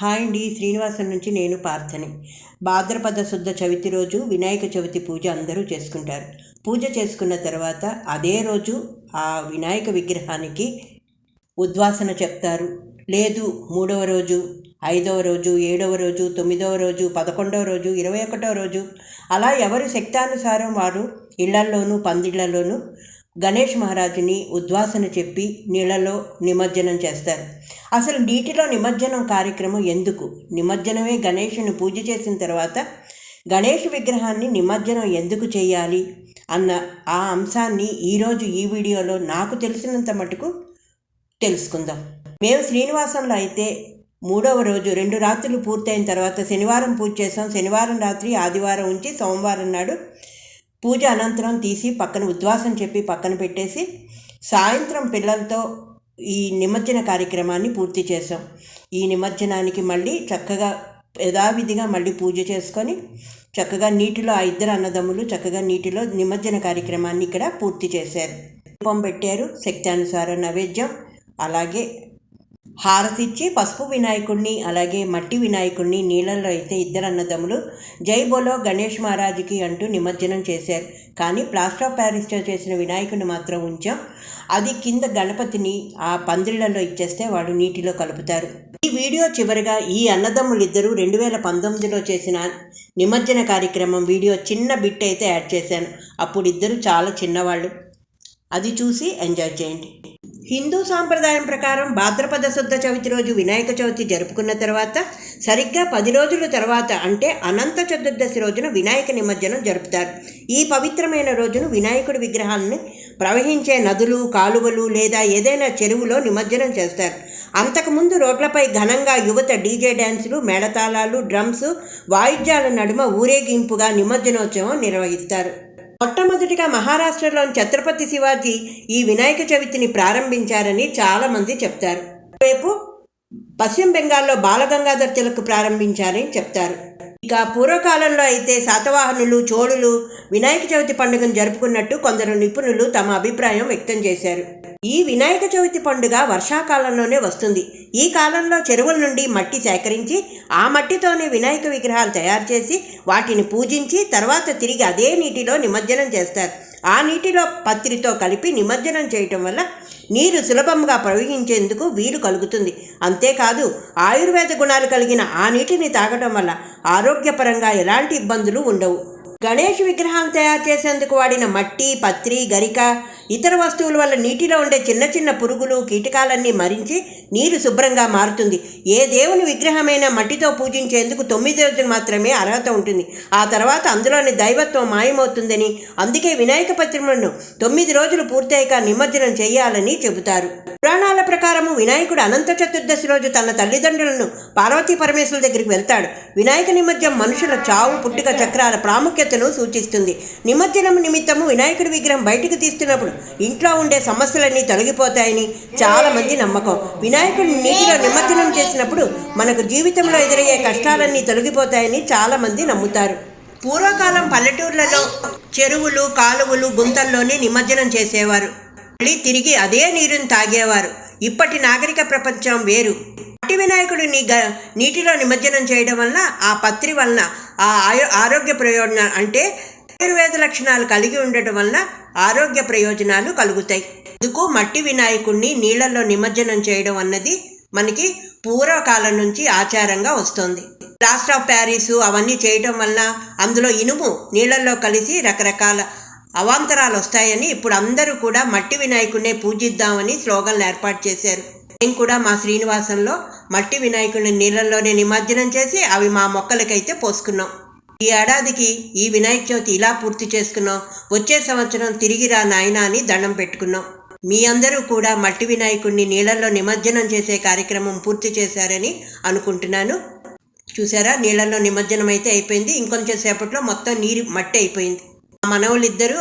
Hi అండి శ్రీనివాసం నుంచి నేను పార్థని. భాద్రపద శుద్ధ చవితి రోజు వినాయక చవితి పూజ అందరూ చేసుకుంటారు. పూజ చేసుకున్న తర్వాత అదే రోజు ఆ వినాయక విగ్రహానికి ఉద్వాసన చెప్తారు. లేదు మూడవ రోజు ఐదవ రోజు ఏడవ రోజు తొమ్మిదవ రోజు పదకొండవ రోజు ఇరవై ఒకటవ రోజు. అలా ఎవరి శక్తానుసారం వారు ఇళ్ళల్లోనూ పందిళ్ళలోనూ గణేష్ మహారాజుని ఉద్వాసన చెప్పి నీళ్ళలో నిమజ్జనం చేస్తారు. అసలు నీటిలో నిమజ్జనం కార్యక్రమం ఎందుకు? నిమజ్జనమే గణేషుని పూజ చేసిన తర్వాత గణేష్ విగ్రహాన్ని నిమజ్జనం ఎందుకు చేయాలి? అన్న ఆ అంశాన్ని ఈరోజు ఈ వీడియోలో నాకు తెలిసినంత మటుకు తెలుసుకుందాం. మేము శ్రీనివాసంలో అయితే మూడవ రోజు రెండు రాత్రులు పూర్తయిన తర్వాత శనివారం పూజ చేసాం శనివారం రాత్రి ఆదివారం ఉంచి సోమవారం నాడు పూజ అనంతరం తీసి పక్కన ఉద్వాసం చెప్పి పక్కన పెట్టేసి సాయంత్రం పిల్లలతో ఈ నిమజ్జన కార్యక్రమాన్ని పూర్తి చేసాం ఈ నిమజ్జనానికి మళ్ళీ చక్కగా యథావిధిగా మళ్ళీ పూజ చేసుకొని చక్కగా నీటిలో ఆ ఇద్దరు అన్నదమ్ములు చక్కగా నీటిలో నిమజ్జన కార్యక్రమాన్ని ఇక్కడ పూర్తి చేశారు. దీపం పెట్టారు శక్తానుసార నైవేద్యం అలాగే హారతిచ్చి పసుపు వినాయకుడిని అలాగే మట్టి వినాయకుడిని నీళ్ళల్లో అయితే ఇద్దరు అన్నదమ్ములు జై బోలో గణేష్ మహారాజుకి అంటూ నిమజ్జనం చేశారు. కానీ ప్లాస్టర్ ఆఫ్ ప్యారిస్తో చేసిన వినాయకుడిని మాత్రం ఉంచాం. అది కింద గణపతిని ఆ పందిళ్ళలో ఇచ్చేస్తే వాళ్ళు నీటిలో కలుపుతారు. ఈ వీడియో చివరిగా ఈ అన్నదమ్ములిద్దరూ రెండు వేల పంతొమ్మిదిలో చేసిన నిమజ్జన కార్యక్రమం వీడియో చిన్న బిట్ అయితే యాడ్ చేశాను. అప్పుడు ఇద్దరు చాలా చిన్నవాళ్ళు. అది చూసి ఎంజాయ్ చేయండి. హిందూ సాంప్రదాయం ప్రకారం భాద్రపద శుద్ధ చవితి రోజు వినాయక చవితి జరుపుకున్న తర్వాత సరిగ్గా పది రోజుల తర్వాత అంటే అనంత చతుర్దశి రోజున వినాయక నిమజ్జనం జరుపుతారు. ఈ పవిత్రమైన రోజును వినాయకుడి విగ్రహాన్ని ప్రవహించే నదులు కాలువలు లేదా ఏదైనా చెరువులో నిమజ్జనం చేస్తారు. అంతకుముందు రోడ్లపై ఘనంగా యువత డీజే డ్యాన్సులు మేళతాళాలు డ్రమ్స్ వాయిద్యాల నడుమ ఊరేగింపుగా నిమజ్జనోత్సవం నిర్వహిస్తారు. మొట్టమొదటిగా మహారాష్ట్రలోని ఛత్రపతి శివాజీ ఈ వినాయక చవితిని ప్రారంభించారని చాలామంది చెప్తారు. రేపు పశ్చిమ బెంగాల్లో బాలగంగాధర్ తిలక్ ప్రారంభించారని చెప్తారు. ఇక పూర్వకాలంలో అయితే శాతవాహనులు చోళులు వినాయక చవితి పండుగను జరుపుకున్నట్టు కొందరు నిపుణులు తమ అభిప్రాయం వ్యక్తం చేశారు. ఈ వినాయక చవితి పండుగ వర్షాకాలంలోనే వస్తుంది. ఈ కాలంలో చెరువుల నుండి మట్టి సేకరించి ఆ మట్టితోనే వినాయక విగ్రహాలు తయారు చేసి వాటిని పూజించి తర్వాత తిరిగి అదే నీటిలో నిమజ్జనం చేస్తారు. ఆ నీటిలో పత్రితో కలిపి నిమజ్జనం చేయటం వల్ల నీరు సులభంగా ప్రవహించేందుకు వీలు కలుగుతుంది. అంతేకాదు ఆయుర్వేద గుణాలు కలిగిన ఆ నీటిని తాగటం వల్ల ఆరోగ్యపరంగా ఎలాంటి ఇబ్బందులు ఉండవు. గణేష్ విగ్రహం తయారు చేసేందుకు వాడిన మట్టి పత్రి గరిక ఇతర వస్తువుల వల్ల నీటిలో ఉండే చిన్న చిన్న పురుగులు కీటకాలన్నీ మరించి నీరు శుభ్రంగా మారుతుంది. ఏ దేవుని విగ్రహమైనా మట్టితో పూజించేందుకు తొమ్మిది రోజులు మాత్రమే అర్హత ఉంటుంది. ఆ తర్వాత అందులోని దైవత్వం మాయమవుతుందని అందుకే వినాయక పత్రిమను తొమ్మిది రోజులు పూర్తయ్యాక నిమజ్జనం చేయాలని చెబుతారు. పురాణాల ప్రకారము వినాయకుడు అనంత చతుర్దశి రోజు తన తల్లిదండ్రులను పార్వతీ పరమేశ్వరుల దగ్గరికి వెళ్తాడు. వినాయక నిమజ్జనం మనుషుల చావు పుట్టుక చక్రాల ప్రాముఖ్యత ప్రాముఖ్యతను సూచిస్తుంది. నిమజ్జనం నిమిత్తము వినాయకుడి విగ్రహం బయటకు తీస్తున్నప్పుడు ఇంట్లో ఉండే సమస్యలన్నీ తొలగిపోతాయని చాలామంది నమ్మకం. వినాయకుడిని నీటిలో నిమజ్జనం చేసినప్పుడు మనకు జీవితంలో ఎదురయ్యే కష్టాలన్నీ తొలగిపోతాయని చాలామంది నమ్ముతారు. పూర్వకాలం పల్లెటూర్లలో చెరువులు కాలువలు గుంతల్లోనే నిమజ్జనం చేసేవారు. మళ్ళీ తిరిగి అదే నీరుని తాగేవారు. ఇప్పటి నాగరిక ప్రపంచం వేరు. మట్టి వినాయకుడిని గ నీటిలో నిమజ్జనం చేయడం వలన ఆ పత్రి వలన ఆ ఆయో ఆరోగ్య ప్రయోజనాలు అంటే ఆయుర్వేద లక్షణాలు కలిగి ఉండటం వలన ఆరోగ్య ప్రయోజనాలు కలుగుతాయి. అందుకు మట్టి వినాయకుడిని నీళ్ళలో నిమజ్జనం చేయడం అన్నది మనకి పూర్వకాలం నుంచి ఆచారంగా వస్తుంది. ప్లాస్టర్ ఆఫ్ ప్యారిస్ అవన్నీ చేయటం వలన అందులో ఇనుము నీళ్ళల్లో కలిసి రకరకాల అవాంతరాలు వస్తాయని ఇప్పుడు అందరూ కూడా మట్టి వినాయకుడినే పూజిద్దామని స్లోగన్లు ఏర్పాటు చేశారు. మేము కూడా మా శ్రీనివాసంలో మట్టి వినాయకుడిని నీళ్ళల్లోనే నిమజ్జనం చేసి అవి మా మొక్కలకైతే పోసుకున్నాం. ఈ ఏడాదికి ఈ వినాయక చవితి ఇలా పూర్తి చేసుకున్నాం. వచ్చే సంవత్సరం తిరిగి రా నాయన అని దండం పెట్టుకున్నాం. మీ అందరూ కూడా మట్టి వినాయకుడిని నీళ్ళల్లో నిమజ్జనం చేసే కార్యక్రమం పూర్తి చేశారని అనుకుంటున్నాను. చూసారా? నీళ్ళల్లో నిమజ్జనం అయితే అయిపోయింది. ఇంకొంచెం సేపట్లో మొత్తం నీరు మట్టి అయిపోయింది. మా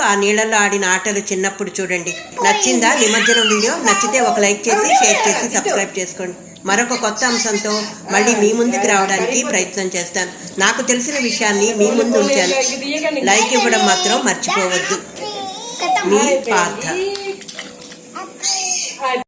ఆ నీళ్ళల్లో ఆడిన ఆటలు చిన్నప్పుడు చూడండి. నచ్చిందా? నిమజ్జనం వీడియో నచ్చితే ఒక లైక్ చేసి షేర్ చేసి సబ్స్క్రైబ్ చేసుకోండి. మరొక కొత్త అంశంతో మళ్ళీ మీ ముందుకు రావడానికి ప్రయత్నం చేస్తాను. నాకు తెలిసిన విషయాన్ని మీ ముందు ఉంచాను. లైక్ ఇవ్వడం మాత్రం మర్చిపోవద్దు. మీ పార్థ.